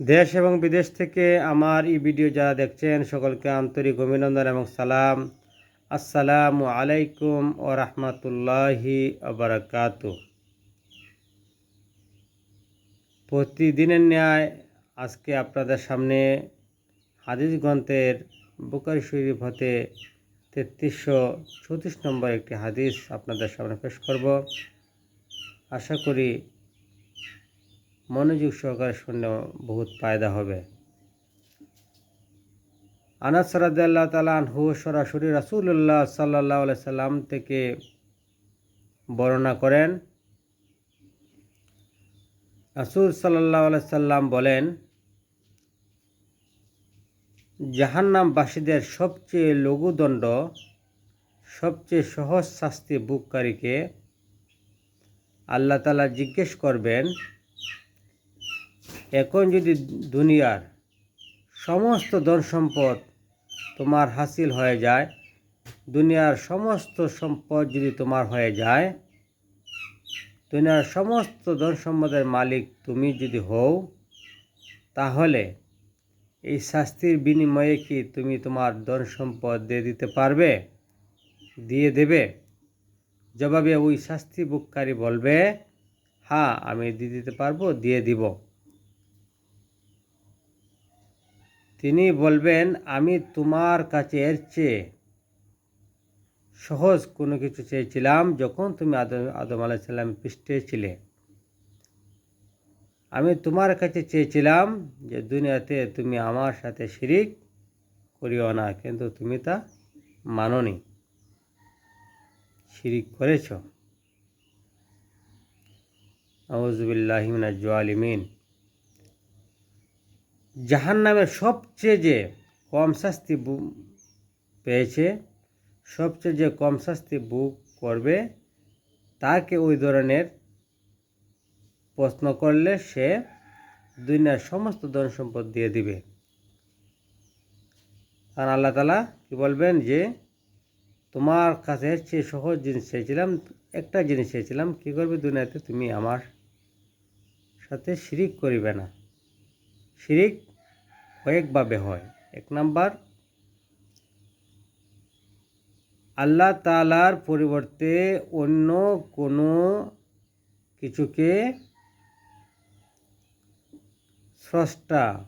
দেশ এবং বিদেশ থেকে আমার এই ভিডিও যারা দেখছেন, সকলকে আন্তরিক অভিনন্দন এবং সালাম। আসসালামু আলাইকুম ও রহমতুল্লাহি আবরাকাত প্রতিদিনের ন্যায় আজকে আপনাদের সামনে হাদিস গ্রন্থের বুকারি শরীফ হতে তেত্রিশশো চৌত্রিশ নম্বর একটি হাদিস আপনাদের সামনে পেশ করব। আশা করি মনোযোগ সহকারে শুনলে বহুত ফায়দা হবে। আনাস তাআলা আনহু সরাসরি রাসূলুল্লাহ সাল্লাল্লাহু আলাইহি সাল্লাম থেকে বর্ণনা করেন। রাসূল আলাইহি সাল্লাম বলেন, জাহান্নামবাসীদের সবচেয়ে লঘুদণ্ড, সবচেয়ে সহজ শাস্তি বুককারীকে আল্লাহ তালা জিজ্ঞেস করবেন এখন যদি দুনিয়ার সমস্ত ধন সম্পদ তোমার হাসিল হয়ে যায়, দুনিয়ার সমস্ত সম্পদ যদি তোমার হয়ে যায়, দুনিয়ার সমস্ত ধন সম্পদের মালিক তুমি যদি হও, তাহলে এই শাস্তির বিনিময়ে কি তুমি তোমার ধন সম্পদ দিয়ে দিতে পারবে? দিয়ে দেবে? জবাবে ওই শাস্তি বুককারী বলবে হ্যাঁ আমি দিয়ে দিতে পারব, দিয়ে দিব। তিনি বলবেন, আমি তোমার কাছে এর চেয়ে সহজ কোনো কিছু চেয়েছিলাম যখন তুমি আদম আদম আলাইসাল্লাম পৃষ্ঠে ছিলে। আমি তোমার কাছে চেয়েছিলাম যে দুনিয়াতে তুমি আমার সাথে শিরিক করিও না, কিন্তু তুমি তা মাননি। শিরিক করেছ। আউজবিল্লাহিমিনা জোয়ালিমিন জাহান নামের সবচেয়ে যে কম শাস্তি পেয়েছে, সবচেয়ে যে কম শাস্তি বুক করবে, তাকে ওই ধরনের প্রশ্ন করলে সে দুনিয়ার সমস্ত ধন সম্পদ দিয়ে দিবে। আর আল্লাহ তালা কি বলবেন যে, তোমার কাছে চেয়ে সহজ জিনিস চেয়েছিলাম, একটা জিনিস চেয়েছিলাম, কী করবে দুনিয়াতে? তুমি আমার সাথে শিরিক করিবে না। শিরিক কয়েকভাবে হয়। এক নাম্বার, আল্লাহ তালার পরিবর্তে অন্য কোনো কিছুকে স্রষ্টা,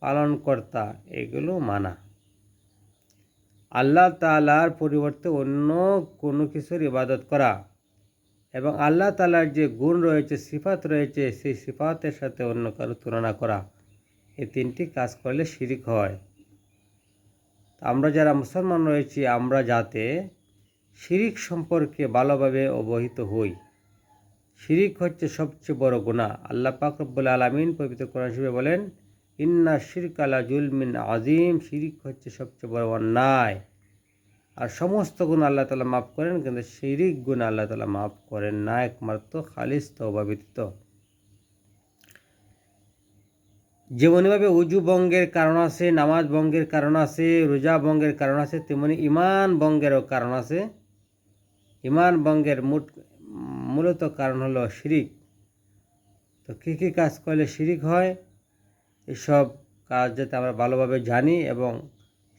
পালনকর্তা, এগুলো মানা। আল্লাহ তালার পরিবর্তে অন্য কোনো কিছুর ইবাদত করা এবং আল্লাহ তালার যে গুণ রয়েছে, সিফাত রয়েছে, সেই সিফাতের সাথে অন্য কারও তুলনা করা। এই তিনটি কাজ করলে শিরিক হয়। আমরা যারা মুসলমান রয়েছি, আমরা যাতে শিরিক সম্পর্কে ভালোভাবে অবহিত হই। শিরিক হচ্ছে সবচেয়ে বড় গুণা আল্লাহ পাক রব্বুল আলমিন পবিত্র কোরআন শিবে বলেন, ইন্না শিরক আলা জুলমিন আজিম শিরিক হচ্ছে সবচেয়ে বড় অন্যায়। আর সমস্ত গুণ আল্লাহ তালা মাফ করেন, কিন্তু শিরিক গুণ আল্লাহ তালা মাফ করেন না। একমাত্র খালিস তবা যেমনইভাবে উজু বঙ্গের কারণ আছে, নামাজ বঙ্গের কারণ আছে, রোজা বঙ্গের কারণ আছে, তেমনি ইমান বঙ্গেরও কারণ আছে। ইমান বঙ্গের মূট মূলত কারণ হলো শিরিক। তো কী কী কাজ করলে শিরিক হয়? এসব কাজ যাতে আমরা ভালোভাবে জানি এবং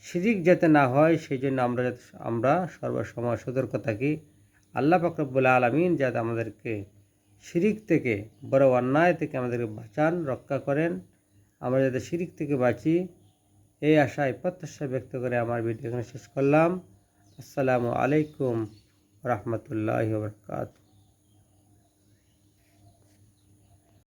শিরিক যাতে না হয় সেই জন্য আমরা যাতে, আমরা সর্বসময় সতর্ক থাকি। আল্লাহ ফাকরবুল্লা আলমিন যাতে আমাদেরকে শিরিক থেকে, বড় অন্যায় থেকে আমাদেরকে বাঁচান, রক্ষা করেন। আমরা যাতে শিরিক থেকে বাঁচি, এই আশায় প্রত্যাশা ব্যক্ত করে আমার ভিডিও এখানে শেষ করলাম। আসসালামু আলাইকুম রহমতুল্লাহ বরকাত